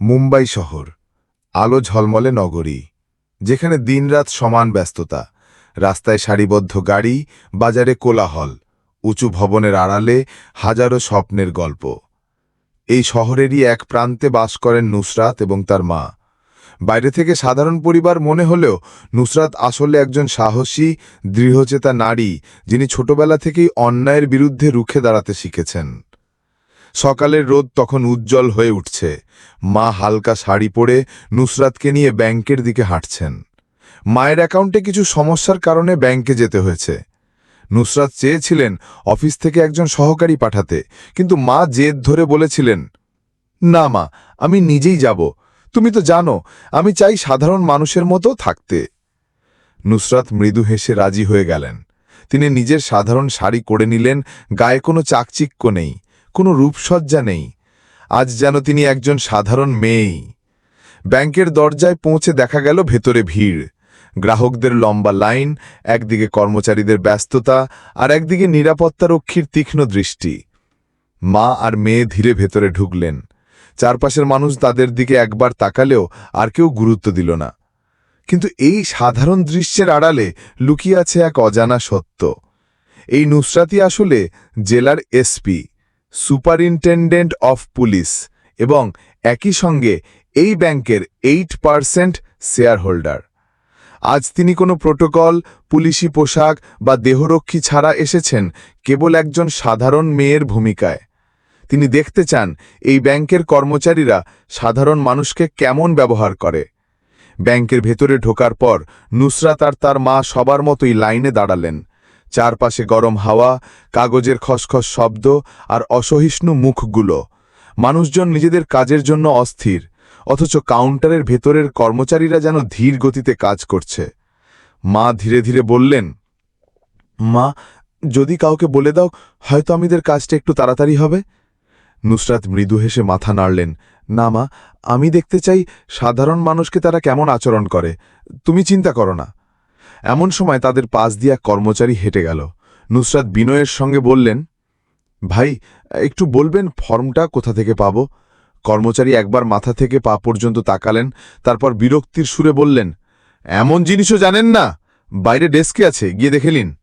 মুম্বাই শহর, আলো ঝলমলে নগরী, যেখানে দিনরাত সমান ব্যস্ততা, রাস্তায় সারিবদ্ধ গাড়ি, বাজারে কোলাহল, উঁচু ভবনের আড়ালে হাজারো স্বপ্নের গল্প। এই শহরেরই এক প্রান্তে বাস করেন নুসরাত এবং তার মা। বাইরে থেকে সাধারণ পরিবার মনে হলেও নুসরাত আসলে একজন সাহসী, দৃঢ়চেতা নারী, যিনি ছোটবেলা থেকেই অন্যায়ের বিরুদ্ধে রুখে দাঁড়াতে শিখেছেন। সকালের রোদ তখন উজ্জ্বল হয়ে উঠছে। মা হালকা শাড়ি পরে নুসরাতকে নিয়ে ব্যাংকের দিকে হাঁটছেন। মায়ের অ্যাকাউন্টে কিছু সমস্যার কারণে ব্যাংকে যেতে হয়েছে। নুসরাত চেয়েছিলেন অফিস থেকে একজন সহকারী পাঠাতে, কিন্তু মা জেদ ধরে বলেছিলেন, না মা, আমি নিজেই যাব। তুমি তো জানো, আমি চাই সাধারণ মানুষের মতো থাকতে। নুসরাত মৃদু হেসে রাজি হয়ে গেলেন। তিনি নিজের সাধারণ শাড়ি করে নিলেন, গায়ে কোনো চাকচিক্য নেই। কোনো রূপসজ্জা নেই। আজ যেন তিনি একজন সাধারণ মেয়েই। ব্যাংকের দরজায় পৌঁছে দেখা গেল ভেতরে ভিড়। গ্রাহকদের লম্বা লাইন, একদিকে কর্মচারীদের ব্যস্ততা আর একদিকে নিরাপত্তারক্ষীর তীক্ষ্ণ দৃষ্টি। মা আর মেয়ে ধীরে ভেতরে ঢুকলেন। চারপাশের মানুষ তাদের দিকে একবার তাকালেও আর কেউ গুরুত্ব দিল না। কিন্তু এই সাধারণ দৃশ্যের আড়ালে লুকিয়ে আছে এক অজানা সত্য। এই নুসরাতি আসলে জেলার এসপি। সুপারিনটেন্ডেন্ট অফ পুলিশ এবং একই সঙ্গে এই ব্যাংকের এইট পার্সেন্ট শেয়ার হোল্ডার আজ তিনি কোনো প্রোটোকল, পুলিশি পোশাক বা দেহরক্ষী ছাড়া এসেছেন কেবল একজন সাধারণ মেয়ের ভূমিকায়। তিনি দেখতে চান এই ব্যাংকের কর্মচারীরা সাধারণ মানুষকে কেমন ব্যবহার করে। ব্যাংকের ভেতরে ঢোকার পর নুসরাত আর তার মা সবার মতোই লাইনে দাঁড়ালেন। চারপাশে গরম হাওয়া, কাগজের খসখস শব্দ আর অসহিষ্ণু মুখগুলো। মানুষজন নিজেদের কাজের জন্য অস্থির, অথচ কাউন্টারের ভেতরের কর্মচারীরা যেন ধীর গতিতে কাজ করছে। মা ধীরে ধীরে বললেন, মা, যদি কাউকে বলে দাও, হয়তো আমাদের কাজটা একটু তাড়াতাড়ি হবে? নুসরাত মৃদু হেসে মাথা নাড়লেন, না মা, আমি দেখতে চাই সাধারণ মানুষকে তারা কেমন আচরণ করে। তুমি চিন্তা করো না। এমন সময় তাদের পাশ দিয়া কর্মচারী হেঁটে গেল। নুসরাত বিনয়ের সঙ্গে বললেন, ভাই, একটু বলবেন ফর্মটা কোথা থেকে পাব? কর্মচারী একবার মাথা থেকে পা পর্যন্ত তাকালেন, তারপর বিরক্তির সুরে বললেন, এমন জিনিসও জানেন না। বাইরে ডেস্কে আছে, গিয়ে দেখে নিন।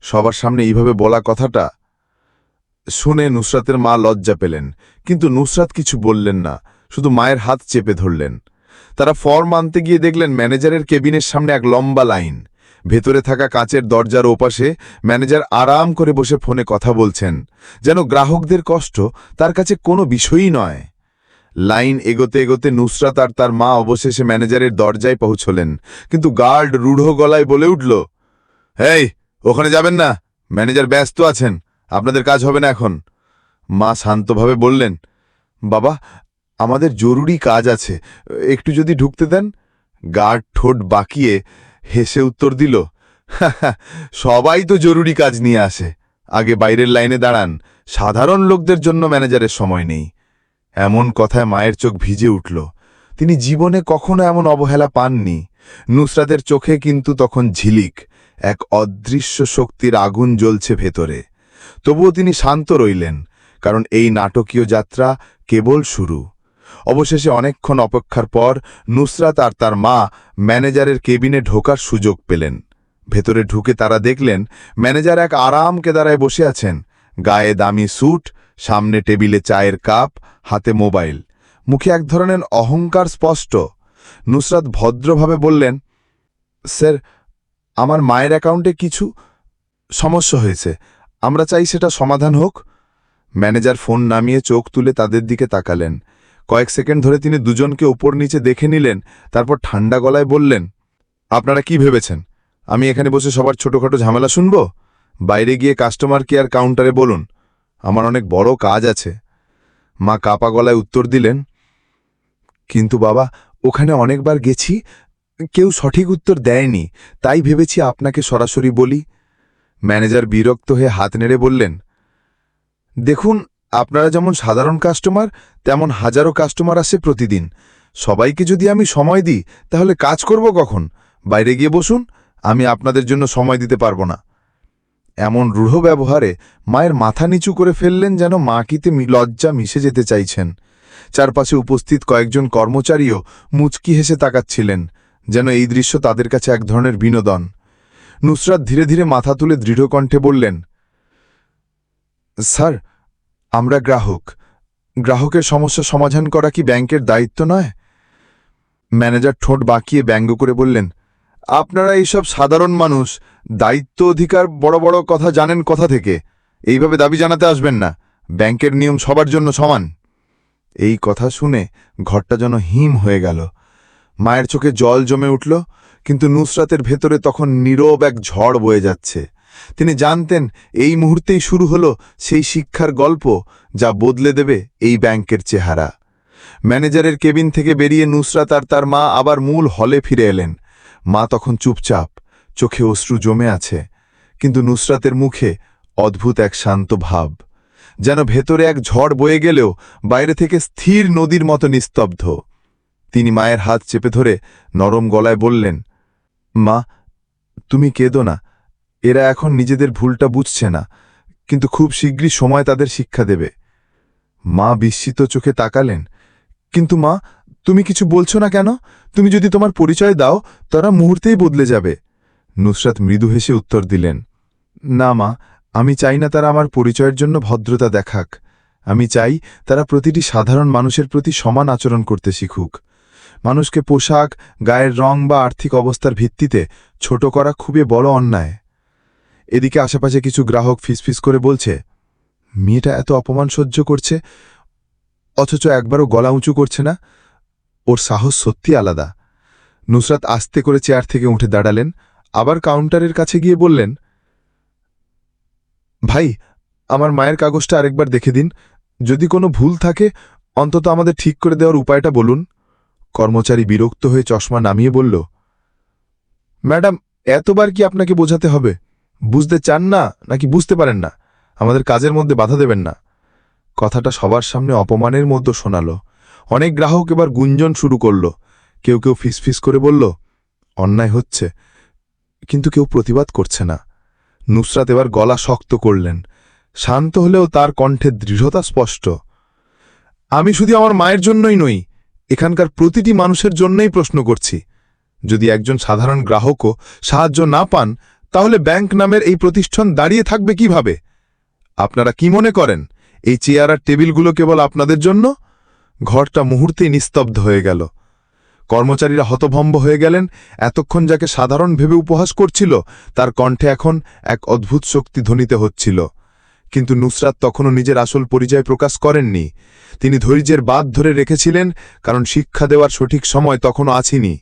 সবার সামনে এইভাবে বলা কথাটা শুনে নুসরাতের মা লজ্জা পেলেন, কিন্তু নুসরাত কিছু বললেন না, শুধু মায়ের হাত চেপে ধরলেন। তারা ফর্ম আনতে গিয়ে দেখলেন ম্যানেজারের কেবিনের সামনে এক লম্বা লাইন। ভেতরে থাকা কাঁচের দরজার ওপাশে ম্যানেজার আরাম করে বসে ফোনে কথা বলছেন, যেন গ্রাহকদের কষ্ট তার কাছে কোনো বিষয়ই নয়। লাইন এগোতে এগোতে নুসরাত আর তার মা অবশেষে ম্যানেজারের দরজায় পৌঁছলেন, কিন্তু গার্ড রূঢ় গলায় বলে উঠল, হেই, ওখানে যাবেন না, ম্যানেজার ব্যস্ত আছেন, আপনাদের কাজ হবে না এখন। মা শান্তভাবে বললেন, বাবা আমাদের জরুরি কাজ আছে। একটু যদি ঢুকতে দেন। গার্ড ঠোঁট বাকিয়ে হেসে উত্তর দিল, সবাই তো জরুরি কাজ নিয়ে আসে। আগে বাইরের লাইনে দাঁড়ান। সাধারণ লোকদের জন্য ম্যানেজারের সময় নেই। এমন কথায় মায়ের চোখ ভিজে উঠল। তিনি জীবনে কখনো এমন অবহেলা পাননি। নুসরাতের চোখে কিন্তু তখন ঝিলিক, এক অদৃশ্য শক্তির আগুন জ্বলছে ভেতরে। তবুও তিনি শান্ত রইলেন, কারণ এই নাটকীয় যাত্রা কেবল শুরু। অবশেষে অনেকক্ষণ অপেক্ষার পর নুসরাত আর তার মা ম্যানেজারের কেবিনে ঢোকার সুযোগ পেলেন। ভেতরে ঢুকে তারা দেখলেন ম্যানেজার এক আরাম কেদারায় বসে আছেন। গায়ে দামি স্যুট, সামনে টেবিলে চায়ের কাপ, হাতে মোবাইল। মুখে এক ধরনের অহংকার স্পষ্ট। নুসরাত ভদ্রভাবে বললেন, স্যার, আমার মায়ের অ্যাকাউন্টে কিছু সমস্যা হয়েছে। আমরা চাই সেটা সমাধান হোক। ম্যানেজার ফোন নামিয়ে চোখ তুলে তাদের দিকে তাকালেন। কয়েক সেকেন্ড ধরে তিনি দুজনকে উপর নিচে দেখে নিলেন, তারপর ঠান্ডা গলায় বললেন, আপনারা কি ভেবেছেন? আমি এখানে বসে সবার ছোটখাটো ঝামেলা শুনব? বাইরে গিয়ে কাস্টমার কেয়ার কাউন্টারে বলুন, আমার অনেক বড় কাজ আছে। মা কাপা গলায় উত্তর দিলেন, কিন্তু বাবা, ওখানে অনেকবার গেছি, কেউ সঠিক উত্তর দেয়নি, তাই ভেবেছি আপনাকে সরাসরি বলি। ম্যানেজার বিরক্ত হয়ে হাত নেড়ে বললেন, দেখুন আপনারা যেমন সাধারণ কাস্টমার তেমন হাজারো কাস্টমার আসে প্রতিদিন। সবাইকে যদি আমি সময় দিই, তাহলে কাজ করব কখন? বাইরে গিয়ে বসুন, আমি আপনাদের জন্য সময় দিতে পারব না। এমন রূঢ় ব্যবহারে মায়ের মাথা নিচু করে ফেললেন যেন মাকিতে লজ্জা মিশে যেতে চাইছেন। চারপাশে উপস্থিত কয়েকজন কর্মচারীও মুচকি হেসে তাকাচ্ছিলেন, যেন এই দৃশ্য তাদের কাছে এক ধরনের বিনোদন। নুসরাত ধীরে ধীরে মাথা তুলে দৃঢ় কণ্ঠে বললেন, স্যার আমরা গ্রাহক। গ্রাহকের সমস্যা সমাধান করা কি ব্যাংকের দায়িত্ব নয়? ম্যানেজার ঠোঁট বাঁকিয়ে ব্যঙ্গ করে বললেন, আপনারা এইসব সাধারণ মানুষ, দায়িত্ব অধিকার বড় বড় কথা জানেন কথা থেকে? এইভাবে দাবি জানাতে আসবেন না। ব্যাংকের নিয়ম সবার জন্য সমান। এই কথা শুনে ঘরটা যেন হিম হয়ে গেল। মায়ের চোখে জল জমে উঠল, কিন্তু নুসরাতের ভেতরে তখন নীরব এক ঝড় বয়ে যাচ্ছে। তিনি জানতেন এই মুহূর্তেই শুরু হলো সেই শিক্ষার গল্প যা বদলে দেবে এই ব্যাংকের চেহারা। ম্যানেজারের কেবিন থেকে বেরিয়ে নুসরাত আর তার মা আবার মূল হলে ফিরে এলেন। মা তখন চুপচাপ, চোখে অশ্রু জমে আছে, কিন্তু নুসরাতের মুখে অদ্ভুত এক শান্ত ভাব, যেন ভেতরে এক ঝড় বয়ে গেলেও বাইরে থেকে স্থির নদীর মতো নিস্তব্ধ। তিনি মায়ের হাত চেপে ধরে নরম গলায় বললেন, মা, তুমি কেঁদো না এরা এখন নিজেদের ভুলটা বুঝছে না, কিন্তু খুব শীঘ্রই সময় তাদের শিক্ষা দেবে। মা বিস্মিত চোখে তাকালেন। কিন্তু মা, তুমি কিছু বলছো না কেন? তুমি যদি তোমার পরিচয় দাও, তারা মুহূর্তেই বদলে যাবে। নুসরাত মৃদু হেসে উত্তর দিলেন, না মা, আমি চাই না তারা আমার পরিচয়ের জন্য ভদ্রতা দেখাক। আমি চাই তারা প্রতিটি সাধারণ মানুষের প্রতি সমান আচরণ করতে শিখুক। মানুষকে পোশাক, গায়ের রং বা আর্থিক অবস্থার ভিত্তিতে ছোট করা খুবই বড় অন্যায়। এদিকে আশেপাশে কিছু গ্রাহক ফিসফিস করে বলছে, মেয়েটা এত অপমান সহ্য করছে, অথচ একবারও গলা উঁচু করছে না। ওর সাহস সত্যি আলাদা। নুসরাত আস্তে করে চেয়ার থেকে উঠে দাঁড়ালেন, আবার কাউন্টারের কাছে গিয়ে বললেন, ভাই, আমার মায়ের কাগজটা আরেকবার দেখে দিন। যদি কোনো ভুল থাকে, অন্তত আমাদের ঠিক করে দেওয়ার উপায়টা বলুন। কর্মচারী বিরক্ত হয়ে চশমা নামিয়ে বলল, ম্যাডাম, এতবার কি আপনাকে বোঝাতে হবে? বুঝতে চান না নাকি বুঝতে পারেন না? আমাদের কাজের মধ্যে বাধা দেবেন না। কথাটা সবার সামনে অপমানের মতো শোনালো। অনেক গ্রাহক এবার গুঞ্জন শুরু করল। কেউ কেউ ফিসফিস করে বলল, অন্যায় হচ্ছে। কিন্তু কেউ প্রতিবাদ করছে না। নুসরাত এবার গলা শক্ত করলেন। শান্ত হলেও তার কণ্ঠে দৃঢ়তা স্পষ্ট। আমি শুধু আমার মায়ের জন্যই নই, এখানকার প্রতিটি মানুষের জন্যই প্রশ্ন করছি। যদি একজন সাধারণ গ্রাহকও সাহায্য না পান তাহলে ব্যাংক নামের এই প্রতিষ্ঠান দাঁড়িয়ে থাকবে কীভাবে? আপনারা কি মনে করেন, এই চেয়ার আর টেবিলগুলো কেবল আপনাদের জন্য? ঘরটা মুহূর্তেই নিস্তব্ধ হয়ে গেল। কর্মচারীরা হতভম্ব হয়ে গেলেন, এতক্ষণ যাকে সাধারণ ভেবে উপহাস করছিল, তার কণ্ঠে এখন এক অদ্ভুত শক্তি ধ্বনিতে হচ্ছিল। কিন্তু নুসরাত তখনও নিজের আসল পরিচয় প্রকাশ করেননি। তিনি ধৈর্যের বাদ ধরে রেখেছিলেন, কারণ শিক্ষা দেওয়ার সঠিক সময় তখনও আছিনি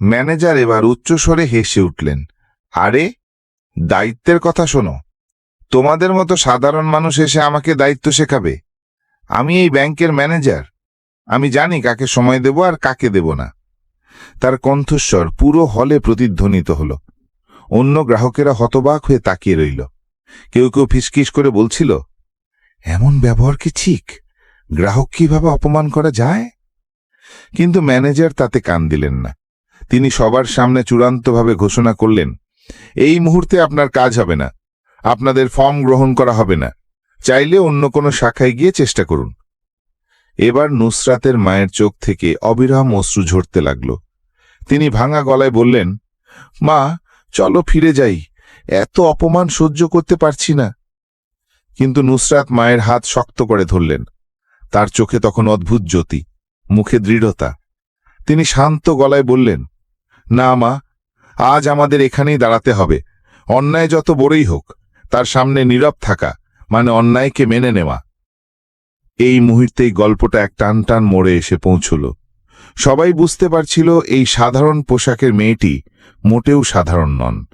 ম্যানেজার এবার উচ্চস্বরে হেসে উঠলেন। আরে, দায়িত্বের কথা শোনো। তোমাদের মতো সাধারণ মানুষ এসে আমাকে দায়িত্ব শেখাবে। আমি এই ব্যাংকের ম্যানেজার। আমি জানি কাকে সময় দেব আর কাকে দেব না। তার কণ্ঠস্বর পুরো হলে প্রতিধ্বনিত হল। অন্য গ্রাহকেরা হতবাক হয়ে তাকিয়ে রইল। কেউ কেউ ফিসকিস করে বলছিল, এমন ব্যবহার কি ঠিক? গ্রাহক কীভাবে অপমান করা যায়? কিন্তু ম্যানেজার তাতে কান দিলেন না। তিনি সবার সামনে চূড়ান্তভাবে ঘোষণা করলেন এই মুহূর্তে আপনার কাজ হবে না। আপনাদের ফর্ম গ্রহণ করা হবে না। চাইলে অন্য কোনো শাখায় গিয়ে চেষ্টা করুন। এবার নুসরাতের মায়ের চোখ থেকে অবিরাম অশ্রু ঝরতে লাগল। তিনি ভাঙা গলায় বললেন, মা, চলো ফিরে যাই। এত অপমান সহ্য করতে পারছি না। কিন্তু নুসরাত মায়ের হাত শক্ত করে ধরলেন। তার চোখে তখন অদ্ভুত জ্যোতি, মুখে দৃঢ়তা। তিনি শান্ত গলায় বললেন, না মা আজ আমাদের এখানেই দাঁড়াতে হবে। অন্যায় যত বড়ই হোক, তার সামনে নীরব থাকা মানে অন্যায়কে মেনে নেওয়া। এই মুহূর্তেই গল্পটা এক টান টান মোড়ে এসে পৌঁছল। সবাই বুঝতে পারছিল এই সাধারণ পোশাকের মেয়েটি মোটেও সাধারণ নন।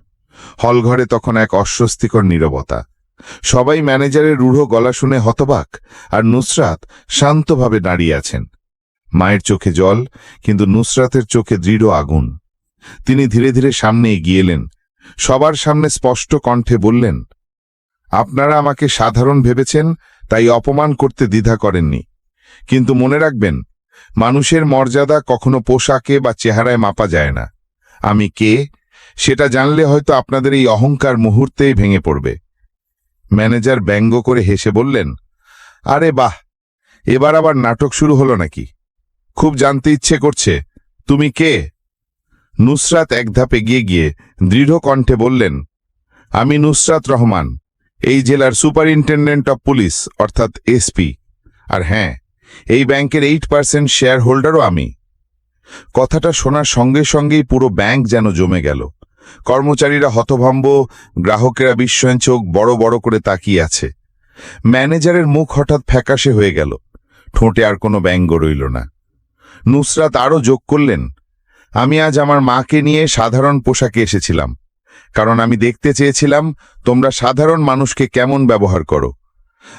হলঘরে তখন এক অস্বস্তিকর নীরবতা। সবাই ম্যানেজারের রূঢ় গলা শুনে হতবাক আর নুসরাত শান্তভাবে দাঁড়িয়ে আছেন। মায়ের চোখে জল, কিন্তু নুসরাতের চোখে দৃঢ় আগুন। তিনি ধীরে ধীরে সামনে এগিয়ে এলেন। সবার সামনে স্পষ্ট কণ্ঠে বললেন, আপনারা আমাকে সাধারণ ভেবেছেন, তাই অপমান করতে দ্বিধা করেননি। কিন্তু মনে রাখবেন, মানুষের মর্যাদা কখনো পোশাকে বা চেহারায় মাপা যায় না। আমি কে, সেটা জানলে হয়তো আপনাদের এই অহংকার মুহূর্তেই ভেঙে পড়বে। ম্যানেজার ব্যঙ্গ করে হেসে বললেন, আরে বাহ! এবার আবার নাটক শুরু হলো নাকি? খুব জানতে ইচ্ছে করছে। তুমি কে? নুসরাত এক ধাপ এগিয়ে গিয়ে দৃঢ় কণ্ঠে বললেন, আমি নুসরাত রহমান, এই জেলার সুপারিনটেন্ডেন্ট অব পুলিশ, অর্থাৎ এসপি আর হ্যাঁ এই ব্যাংকের এইট পার্সেন্ট শেয়ার হোল্ডারও আমি। কথাটা শোনার সঙ্গে সঙ্গেই পুরো ব্যাংক যেন জমে গেল। কর্মচারীরা হতভম্ব, গ্রাহকেরা বিস্ময় চোখ বড় বড় করে তাকিয়ে আছে। ম্যানেজারের মুখ হঠাৎ ফ্যাকাশে হয়ে গেল। ঠোঁটে আর কোনো ব্যঙ্গ রইল না। নুসরাত আরও যোগ করলেন আমি আজ আমার মাকে নিয়ে সাধারণ পোশাকে এসেছিলাম, কারণ আমি দেখতে চেয়েছিলাম তোমরা সাধারণ মানুষকে কেমন ব্যবহার করো।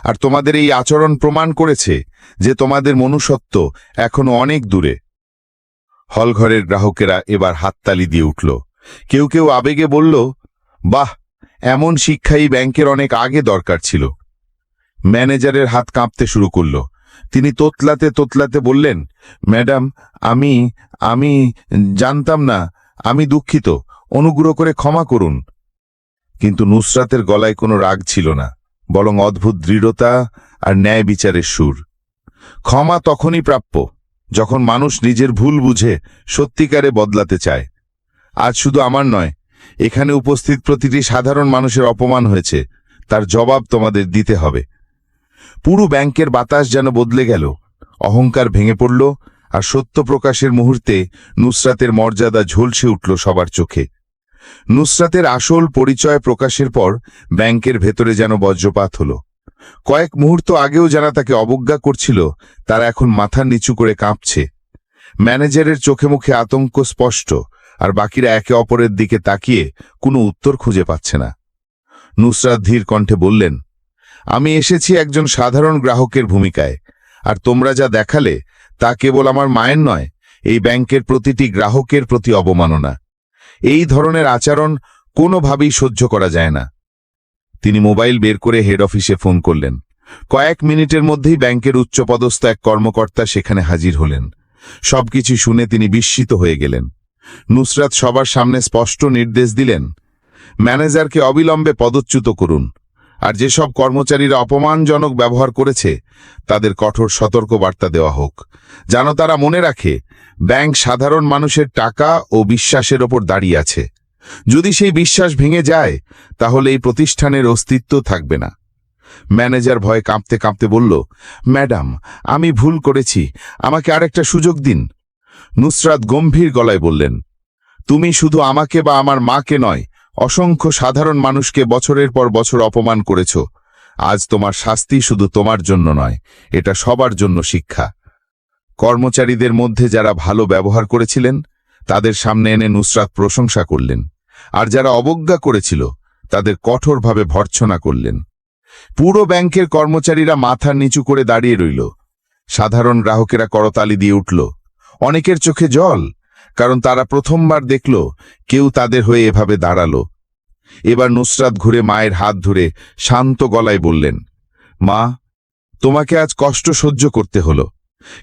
আর তোমাদের এই আচরণ প্রমাণ করেছে যে তোমাদের মনুষ্যত্ব এখনও অনেক দূরে। হলঘরের গ্রাহকেরা এবার হাততালি দিয়ে উঠল। কেউ কেউ আবেগে বলল, বাহ, এমন শিক্ষাই ব্যাংকের অনেক আগে দরকার ছিল। ম্যানেজারের হাত কাঁপতে শুরু করল। তিনি তোতলাতে তোতলাতে বললেন, ম্যাডাম, আমি আমি জানতাম না, আমি দুঃখিত, অনুগ্রহ করে ক্ষমা করুন। কিন্তু নুসরাতের গলায় কোনো রাগ ছিল না, বরং অদ্ভুত দৃঢ়তা আর ন্যায় বিচারের সুর। ক্ষমা তখনই প্রাপ্য, যখন মানুষ নিজের ভুল বুঝে সত্যিকারে বদলাতে চায়। আজ শুধু আমার নয়, এখানে উপস্থিত প্রতিটি সাধারণ মানুষের অপমান হয়েছে, তার জবাব তোমাদের দিতে হবে। পুরো ব্যাংকের বাতাস যেন বদলে গেল। অহংকার ভেঙে পড়ল, আর সত্য প্রকাশের মুহূর্তে নুসরাতের মর্যাদা ঝলসে উঠল সবার চোখে। নুসরাতের আসল পরিচয় প্রকাশের পর ব্যাংকের ভেতরে যেন বজ্রপাত হল। কয়েক মুহূর্ত আগেও যারা তাকে অবজ্ঞা করছিল, তারা এখন মাথা নিচু করে কাঁপছে। ম্যানেজারের চোখে মুখে আতঙ্ক স্পষ্ট, আর বাকিরা একে অপরের দিকে তাকিয়ে কোনো উত্তর খুঁজে পাচ্ছে না। নুসরাত ধীর কণ্ঠে বললেন আমি এসেছি একজন সাধারণ গ্রাহকের ভূমিকায়, আর তোমরা যা দেখালে তা কেবল আমার মায়ের নয়, এই ব্যাংকের প্রতিটি গ্রাহকের প্রতি অবমাননা। এই ধরনের আচরণ কোনোভাবেই সহ্য করা যায় না। তিনি মোবাইল বের করে হেড অফিসে ফোন করলেন। কয়েক মিনিটের মধ্যেই ব্যাংকের উচ্চপদস্থ এক কর্মকর্তা সেখানে হাজির হলেন। সবকিছু শুনে তিনি বিস্মিত হয়ে গেলেন। নুসরাত সবার সামনে স্পষ্ট নির্দেশ দিলেন, ম্যানেজারকে অবিলম্বে পদচ্যুত করুন। আর যেসব কর্মচারীরা অপমানজনক ব্যবহার করেছে, তাদের কঠোর সতর্ক বার্তা দেওয়া হোক। যেন তারা মনে রাখে, ব্যাংক সাধারণ মানুষের টাকা ও বিশ্বাসের ওপর দাঁড়িয়ে আছে। যদি সেই বিশ্বাস ভেঙে যায়, তাহলে এই প্রতিষ্ঠানের অস্তিত্ব থাকবে না। ম্যানেজার ভয়ে কাঁপতে কাঁপতে বলল, ম্যাডাম, আমি ভুল করেছি। আমাকে আরেকটা সুযোগ দিন। নুসরাত গম্ভীর গলায় বললেন, তুমি শুধু আমাকে বা আমার মাকে নয় অসংখ্য সাধারণ মানুষকে বছরের পর বছর অপমান করেছ। আজ তোমার শাস্তি শুধু তোমার জন্য নয়, এটা সবার জন্য শিক্ষা। কর্মচারীদের মধ্যে যারা ভালো ব্যবহার করেছিলেন, তাদের সামনে এনে নুসরাত প্রশংসা করলেন। আর যারা অবজ্ঞা করেছিল, তাদের কঠোরভাবে ভর্ৎসনা করলেন। পুরো ব্যাংকের কর্মচারীরা মাথা নিচু করে দাঁড়িয়ে রইল। সাধারণ গ্রাহকেরা করতালি দিয়ে উঠল। অনেকের চোখে জল কারণ তারা প্রথমবার দেখল কেউ তাদের হয়ে এভাবে দাঁড়াল। এবার নুসরাত ঘুরে মায়ের হাত ধরে শান্ত গলায় বললেন, মা, তোমাকে আজ কষ্ট সহ্য করতে হলো।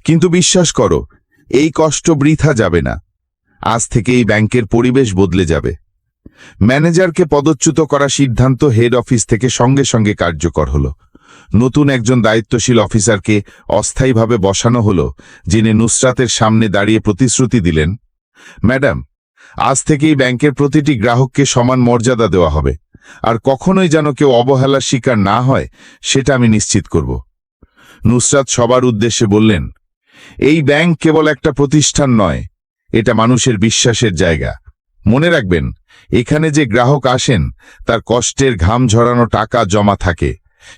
কিন্তু বিশ্বাস করো, এই কষ্ট বৃথা যাবে না। আজ থেকে এই ব্যাংকের পরিবেশ বদলে যাবে। ম্যানেজারকে পদচ্যুত করা সিদ্ধান্ত হেড অফিস থেকে সঙ্গে সঙ্গে কার্যকর হল। নতুন একজন দায়িত্বশীল অফিসারকে অস্থায়ীভাবে বসানো হল, যিনি নুসরাতের সামনে দাঁড়িয়ে প্রতিশ্রুতি দিলেন ম্যাডাম, আজ থেকেই ব্যাংকের প্রতিটি গ্রাহককে সমান মর্যাদা দেওয়া হবে, আর কখনোই যেন কেউ অবহেলার শিকার না হয়, সেটা আমি নিশ্চিত করব। নুসরাত সবার উদ্দেশ্যে বললেন, এই ব্যাংক কেবল একটা প্রতিষ্ঠান নয়, এটা মানুষের বিশ্বাসের জায়গা। মনে রাখবেন, এখানে যে গ্রাহক আসেন, তার কষ্টের ঘাম ঝরানো টাকা জমা থাকে।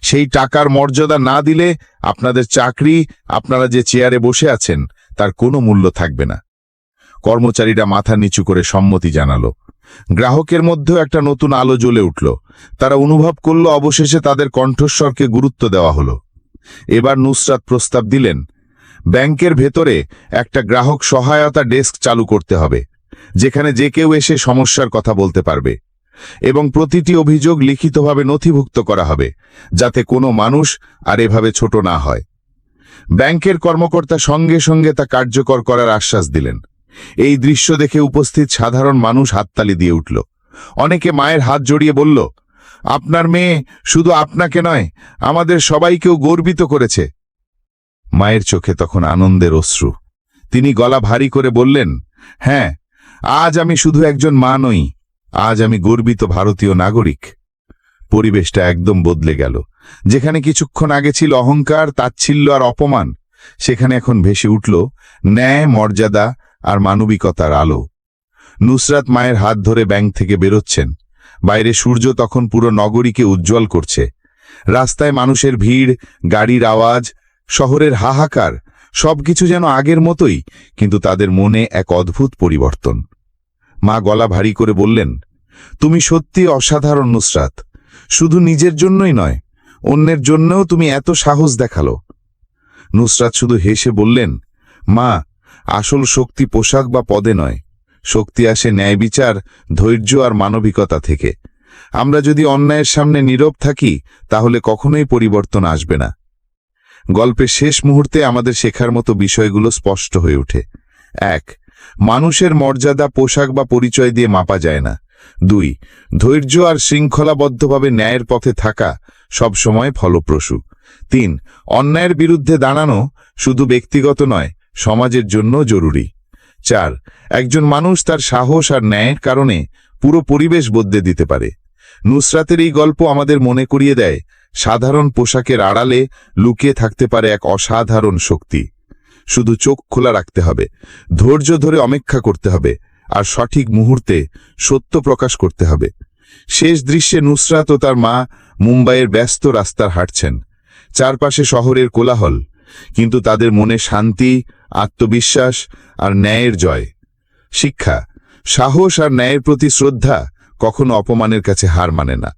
সেই টাকার মর্যাদা না দিলে আপনাদের চাকরি, আপনারা যে চেয়ারে বসে আছেন, তার কোনো মূল্য থাকবে না। কর্মচারীরা মাথা নিচু করে সম্মতি জানালো। গ্রাহকের মধ্যেও একটা নতুন আলো জ্বলে উঠল। তারা অনুভব করল অবশেষে তাদের কণ্ঠস্বরকে গুরুত্ব দেওয়া হলো। এবার নুসরাত প্রস্তাব দিলেন, ব্যাংকের ভেতরে একটা গ্রাহক সহায়তা ডেস্ক চালু করতে হবে, যেখানে যে কেউ এসে সমস্যার কথা বলতে পারবে। এবং প্রতিটি অভিযোগ লিখিতভাবে নথিভুক্ত করা হবে, যাতে কোনো মানুষ আর এভাবে ছোট না হয়। ব্যাংকের কর্মকর্তা সঙ্গে সঙ্গে তা কার্যকর করার আশ্বাস দিলেন। এই দৃশ্য দেখে উপস্থিত সাধারণ মানুষ হাততালি দিয়ে উঠল। অনেকে মায়ের হাত জড়িয়ে বলল, আপনার মেয়ে শুধু আপনাকে নয়, আমাদের সবাইকেও গর্বিত করেছে। মায়ের চোখে তখন আনন্দের অশ্রু। তিনি গলা ভারী করে বললেন হ্যাঁ আজ আমি শুধু একজন মা নই, আজ আমি গর্বিত ভারতীয় নাগরিক। পরিবেশটা একদম বদলে গেল। যেখানে কিছুক্ষণ আগে ছিল অহংকার, তাচ্ছিল্য আর অপমান, সেখানে এখন ভেসে উঠল ন্যায়, মর্যাদা আর মানবিকতার আলো। নুসরাত মায়ের হাত ধরে ব্যাংক থেকে বেরোচ্ছেন। বাইরে সূর্য তখন পুরো নগরীকে উজ্জ্বল করছে। রাস্তায় মানুষের ভিড়, গাড়ির আওয়াজ, শহরের হাহাকার, সবকিছু যেন আগের মতোই, কিন্তু তাদের মনে এক অদ্ভুত পরিবর্তন। মা গলা ভারী করে বললেন, তুমি সত্যি অসাধারণ নুসরাত। শুধু নিজের জন্যই নয়, অন্যের জন্যও তুমি এত সাহস দেখাল। নুসরাত শুধু হেসে বললেন, মা আসল শক্তি পোশাক বা পদে নয়। শক্তি আসে ন্যায় বিচার, ধৈর্য আর মানবিকতা থেকে। আমরা যদি অন্যায়ের সামনে নীরব থাকি, তাহলে কখনোই পরিবর্তন আসবে না। গল্পের শেষ মুহূর্তে আমাদের শেখার মতো বিষয়গুলো স্পষ্ট হয়ে ওঠে। এক, মানুষের মর্যাদা, পোশাক বা পরিচয় দিয়ে মাপা যায় না। দুই, ধৈর্য আর শৃঙ্খলাবদ্ধভাবে ন্যায়ের পথে থাকা সবসময় ফলপ্রসূ। তিন, অন্যায়ের বিরুদ্ধে দাঁড়ানো শুধু ব্যক্তিগত নয় সমাজের জন্য জরুরি। চার, একজন মানুষ তার সাহস আর ন্যায়ের কারণে পুরো পরিবেশ বদলে দিতে পারে। নুসরাতের এই গল্প আমাদের মনে করিয়ে দেয়, সাধারণ পোশাকের আড়ালে লুকিয়ে থাকতে পারে এক অসাধারণ শক্তি। শুধু চোখ খোলা রাখতে হবে, ধৈর্য ধরে অপেক্ষা করতে হবে, আর সঠিক মুহূর্তে সত্য প্রকাশ করতে হবে। শেষ দৃশ্যে নুসরাত ও তার মা মুম্বাইয়ের ব্যস্ত রাস্তার হাঁটছেন। চারপাশে শহরের কোলাহল কিন্তু তাদের মনে শান্তি, আত্মবিশ্বাস আর ন্যায়ের জয়। শিক্ষা, সাহস আর ন্যায়ের প্রতি শ্রদ্ধা কখনো অপমানের কাছে হার মানে না।